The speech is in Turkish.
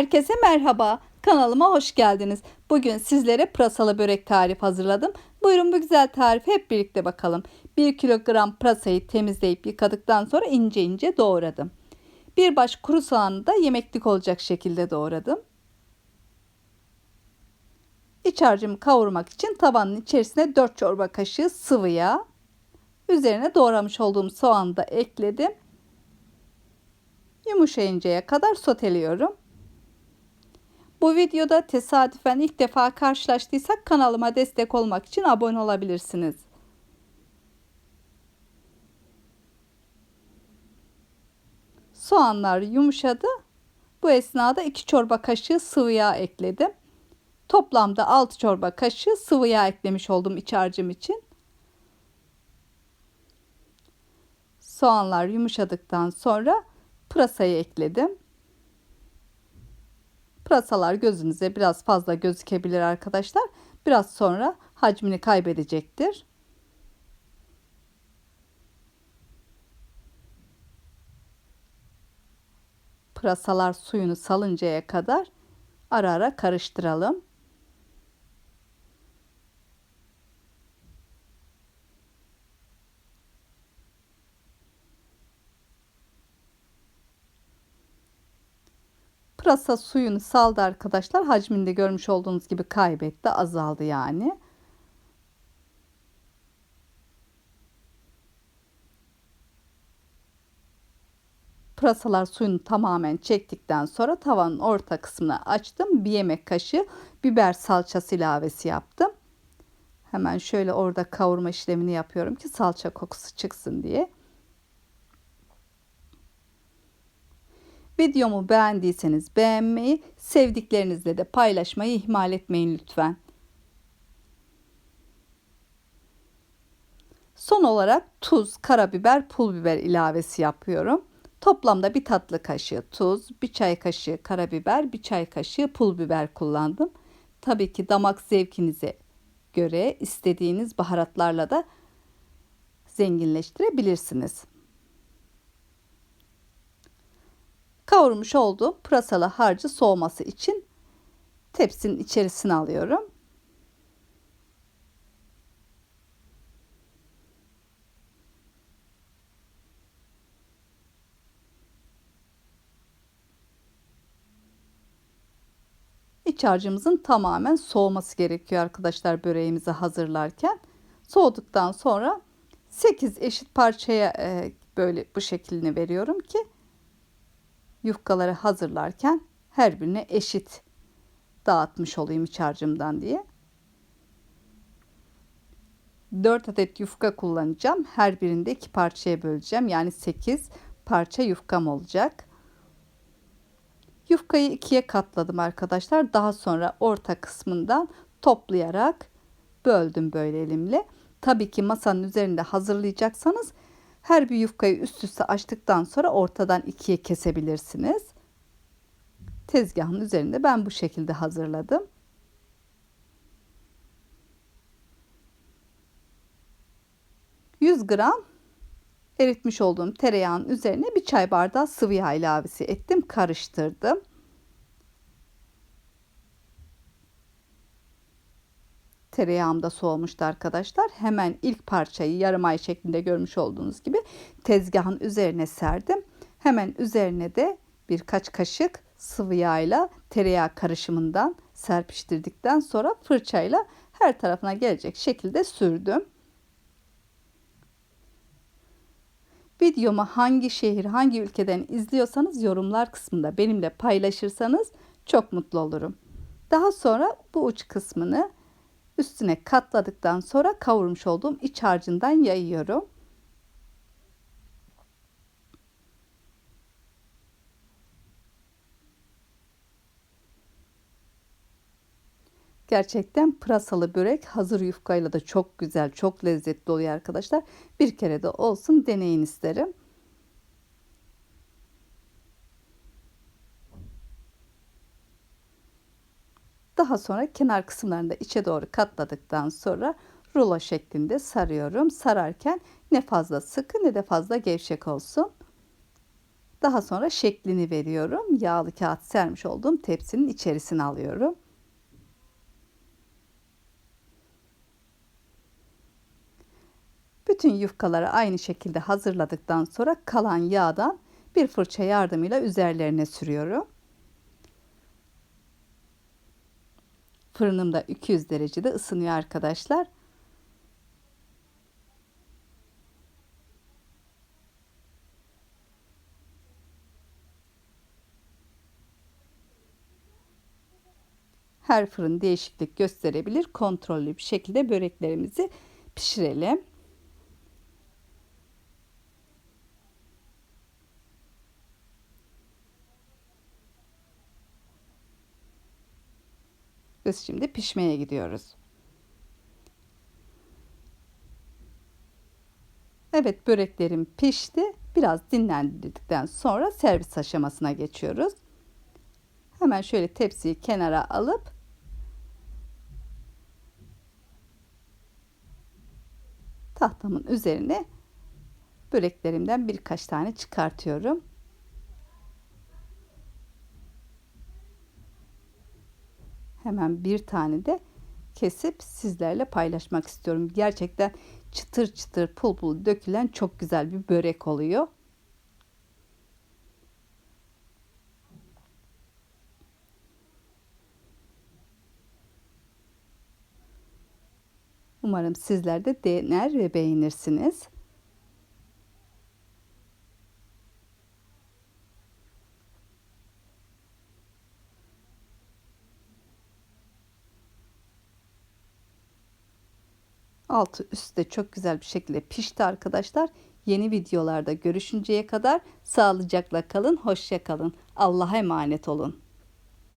Herkese merhaba. Kanalıma hoş geldiniz. Bugün sizlere pırasalı börek tarifi hazırladım. Buyurun bu güzel tarifi hep birlikte bakalım. 1 kilogram pırasayı temizleyip yıkadıktan sonra ince ince doğradım. Bir baş kuru soğanı da yemeklik olacak şekilde doğradım. İç harcımı kavurmak için tavanın içerisine 4 çorba kaşığı sıvı yağ, üzerine doğramış olduğum soğanı da ekledim. Yumuşayıncaya kadar soteliyorum. Bu videoda tesadüfen ilk defa karşılaştıysak kanalıma destek olmak için abone olabilirsiniz. Soğanlar yumuşadı. Bu esnada 2 çorba kaşığı sıvı yağ ekledim. Toplamda 6 çorba kaşığı sıvı yağ eklemiş oldum iç harcım için. Soğanlar yumuşadıktan sonra pırasayı ekledim. Pırasalar gözünüze biraz fazla gözükebilir arkadaşlar. Biraz sonra hacmini kaybedecektir. Pırasalar suyunu salıncaya kadar ara ara karıştıralım. Pırasa suyunu saldı arkadaşlar. Hacminde görmüş olduğunuz gibi kaybetti. Azaldı yani. Pırasalar suyunu tamamen çektikten sonra tavanın orta kısmını açtım. Bir yemek kaşığı biber salçası ilavesi yaptım. Hemen şöyle orada kavurma işlemini yapıyorum ki salça kokusu çıksın diye. Videomu beğendiyseniz beğenmeyi, sevdiklerinizle de paylaşmayı ihmal etmeyin lütfen. Son olarak tuz, karabiber, pul biber ilavesi yapıyorum. Toplamda bir tatlı kaşığı tuz, bir çay kaşığı karabiber, bir çay kaşığı pul biber kullandım. Tabii ki damak zevkinize göre istediğiniz baharatlarla da zenginleştirebilirsiniz. Kavurmuş olduğum pırasalı harcı soğuması için tepsinin içerisine alıyorum. İç harcımızın tamamen soğuması gerekiyor arkadaşlar böreğimizi hazırlarken. Soğuduktan sonra 8 eşit parçaya e, böyle bu şeklini veriyorum ki yufkaları hazırlarken her birine eşit dağıtmış olayım iç harcımdan diye. 4 adet yufka kullanacağım. Her birinde iki parçaya böleceğim. Yani 8 parça yufkam olacak. Yufkayı ikiye katladım arkadaşlar. Daha sonra orta kısmından toplayarak böldüm böyle elimle. Tabii ki masanın üzerinde hazırlayacaksanız her bir yufkayı üst üste açtıktan sonra ortadan ikiye kesebilirsiniz. Tezgahın üzerinde ben bu şekilde hazırladım. ...100 gram eritmiş olduğum tereyağın üzerine bir çay bardağı sıvı yağ ilavesi ettim. Karıştırdım. Tereyağım da soğumuştu arkadaşlar. Hemen ilk parçayı yarım ay şeklinde görmüş olduğunuz gibi tezgahın üzerine serdim. Hemen üzerine de birkaç kaşık sıvı yağ tereyağı karışımından serpiştirdikten sonra fırçayla her tarafına gelecek şekilde sürdüm. Videomu hangi şehir, hangi ülkeden izliyorsanız yorumlar kısmında benimle paylaşırsanız çok mutlu olurum. Daha sonra bu uç kısmını Üstüne katladıktan sonra kavurmuş olduğum iç harcından yayıyorum. Gerçekten pırasalı börek hazır yufkayla da çok güzel, çok lezzetli oluyor arkadaşlar. Bir kere de olsun deneyin isterim. Daha sonra kenar kısımlarını da içe doğru katladıktan sonra rulo şeklinde sarıyorum. Sararken ne fazla sıkı ne de fazla gevşek olsun. Daha sonra şeklini veriyorum. Yağlı kağıt sermiş olduğum tepsinin içerisine alıyorum. Bütün yufkaları aynı şekilde hazırladıktan sonra kalan yağdan bir fırça yardımıyla üzerlerine sürüyorum. Fırınım da 200 derecede ısınıyor arkadaşlar. Her fırın değişiklik gösterebilir. Kontrollü bir şekilde böreklerimizi pişirelim. Biz şimdi pişmeye gidiyoruz. Evet böreklerim pişti. Biraz dinlendirdikten sonra servis aşamasına geçiyoruz. Hemen şöyle tepsiyi kenara alıp tahtamın üzerine böreklerimden birkaç tane çıkartıyorum. Hemen bir tane de kesip sizlerle paylaşmak istiyorum. Gerçekten çıtır çıtır pul pul dökülen çok güzel bir börek oluyor. Umarım sizler de dener ve beğenirsiniz. Altı üstte çok güzel bir şekilde pişti arkadaşlar. Yeni videolarda görüşünceye kadar sağlıcakla kalın, hoşça kalın. Allah'a emanet olun.